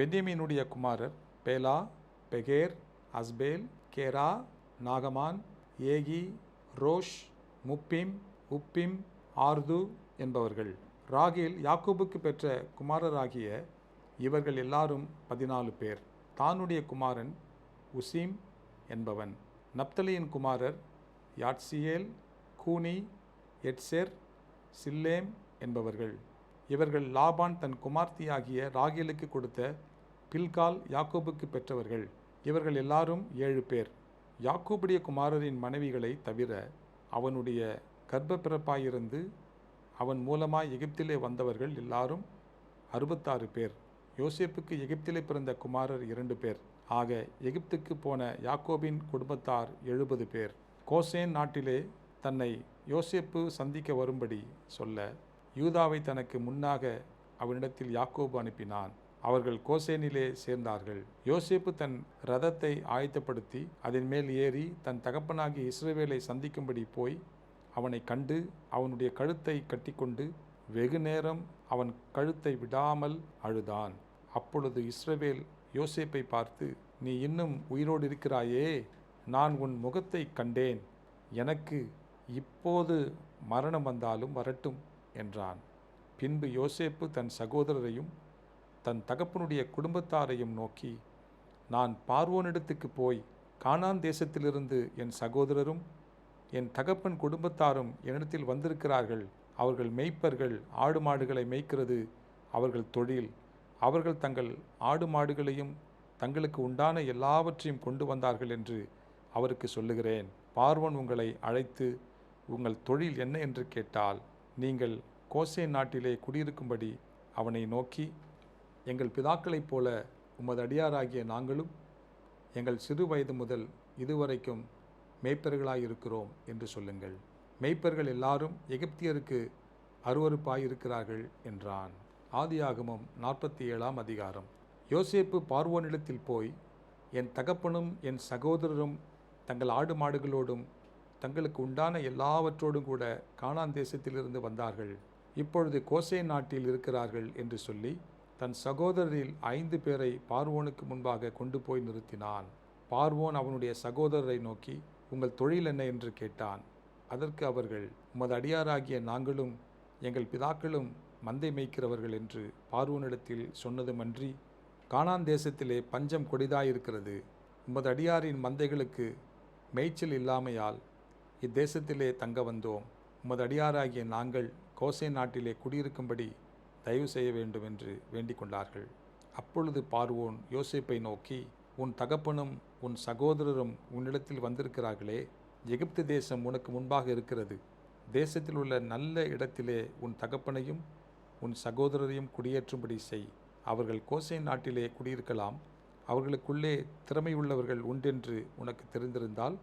பென்யமீனுடைய குமாரர் பேலா பெகேர் அஸ்பேல் கேரா நாகமான் ஏகி ரோஷ் Muppim உப்பிம் Ard என்பவர்கள். ராகில் யாக்கோபுக்கு பெற்ற குமாரராகிய இவர்கள் எல்லாரும் பதினாலு பேர். தானுடைய குமாரன் உசீம் என்பவன். நப்தலியின் குமாரர் யாட்சியேல் கூனி எட்செர் சில்லேம் என்பவர்கள். இவர்கள் லாபான் தன் குமார்த்தியாகிய ராகிலுக்கு கொடுத்த பில்கால் யாக்கோபுக்கு பெற்றவர்கள். இவர்கள் எல்லாரும் ஏழு பேர். யாக்கோபுடைய குமாரரின் மனைவிகளை தவிர அவனுடைய கர்ப்பப்பிறப்பாயிருந்து அவன் மூலமாய் எகிப்திலே வந்தவர்கள் எல்லாரும் அறுபத்தாறு பேர். யோசேப்புக்கு எகிப்திலே பிறந்த குமாரர் இரண்டு பேர். ஆக எகிப்துக்கு போன யாக்கோபின் குடும்பத்தார் எழுபது பேர். கோசேன் நாட்டிலே தன்னை யோசேப்பு சந்திக்க வரும்படி சொல்ல யூதாவை தனக்கு முன்னாக அவனிடத்தில் யாக்கோபு அனுப்பினான். அவர்கள் கோசேனிலே சேர்ந்தார்கள். யோசேப்பு தன் ரதத்தை ஆயத்தப்படுத்தி அதன் மேல் ஏறி தன் தகப்பனாகிய இஸ்ரவேலை சந்திக்கும்படி போய் அவனை கண்டு அவனுடைய கழுத்தை கட்டிக்கொண்டு வெகு நேரம் அவன் கழுத்தை விடாமல் அழுதான். அப்பொழுது இஸ்ரவேல் யோசேப்பை பார்த்து நீ இன்னும் உயிரோடு இருக்கிறாயே? நான் உன் முகத்தை கண்டேன். எனக்கு இப்போது மரணம் வந்தாலும் வரட்டும் என்றான். பின்பு யோசேப்பு தன் சகோதரரையும் தன் தகப்பனுடைய குடும்பத்தாரையும் நோக்கி நான் பார்வோனிடத்துக்கு போய் கானான் தேசத்திலிருந்து என் சகோதரரும் என் தகப்பன் குடும்பத்தாரும் என்னிடத்தில் வந்திருக்கிறார்கள். அவர்கள் மேய்ப்பர்கள் ஆடு மாடுகளை மேய்க்கிறது. அவர்கள் தொழில் அவர்கள் தங்கள் ஆடு மாடுகளையும் தங்களுக்கு உண்டான எல்லாவற்றையும் கொண்டு வந்தார்கள் என்று அவருக்கு சொல்லுகிறேன். பார்வன் உங்களை அழைத்து உங்கள் தொழில் என்ன? என்று கேட்டால் நீங்கள் கோசை நாட்டிலே குடியிருக்கும்படி அவனை நோக்கி எங்கள் பிதாக்களைப் போல உமது அடியாராகிய நாங்களும் எங்கள் சிறு வயது முதல் இதுவரைக்கும் மேய்ப்பர்களாயிருக்கிறோம் என்று சொல்லுங்கள். மேய்ப்பர்கள் எல்லாரும் எகிப்தியருக்கு அருவறுப்பாயிருக்கிறார்கள் என்றான். ஆதியாகமம் நாற்பத்தி ஏழாம் அதிகாரம். யோசேப்பு பார்வோனிடத்தில் போய் என் தகப்பனும் என் சகோதரரும் தங்கள் ஆடு மாடுகளோடும் தங்களுக்கு உண்டான எல்லாவற்றோடும் கூட காணான் தேசத்திலிருந்து வந்தார்கள். இப்பொழுது கோசே நாட்டில் இருக்கிறார்கள் என்று சொல்லி தன் சகோதரரில் ஐந்து பேரை பார்வோனுக்கு முன்பாக கொண்டு போய் நிறுத்தினான். பார்வோன் அவனுடைய சகோதரரை நோக்கி உங்கள் தொழில் என்ன? என்று கேட்டான். அதற்கு அவர்கள் உமது அடியாராகிய நாங்களும் எங்கள் பிதாக்களும் மந்தை மேய்க்கிறவர்கள் என்று பார்வோனிடத்தில் சொன்னதுமன்றி கானான் தேசத்திலே பஞ்சம் கொடிதாயிருக்கிறது. உமது அடியாரின் மந்தைகளுக்கு மேய்ச்சல் இல்லாமையால் இத்தேசத்திலே தங்க வந்தோம். உமது அடியாராகிய நாங்கள் கோசை நாட்டிலே குடியிருக்கும்படி தயவு செய்ய வேண்டும் என்று வேண்டிக் கொண்டார்கள் அப்பொழுது பார்வோன் யோசேப்பை நோக்கி உன் தகப்பனும் உன் சகோதரரும் உன்னிடத்தில் வந்திருக்கிறார்களே எகிப்து தேசம் உனக்கு முன்பாக இருக்கிறது. தேசத்தில் உள்ள நல்ல இடத்திலே உன் தகப்பனையும் உன் சகோதரரையும் குடியேற்றும்படி செய். அவர்கள் கோசை நாட்டிலே குடியிருக்கலாம். அவர்களுக்குள்ளே திறமையுள்ளவர்கள் உண்டென்று உனக்கு தெரிந்திருந்தால்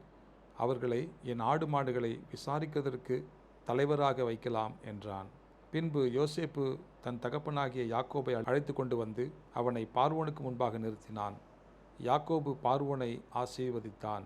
அவர்களை என் ஆடு மாடுகளை விசாரிப்பதற்கு தலைவராக வைக்கலாம் என்றான். பின்பு யோசேப்பு தன் தகப்பனாகிய யாக்கோபை அழைத்து கொண்டு வந்து அவனை பார்வோனுக்கு முன்பாக நிறுத்தினான். யாக்கோபு பார்வோனை ஆசீர்வதித்தான்.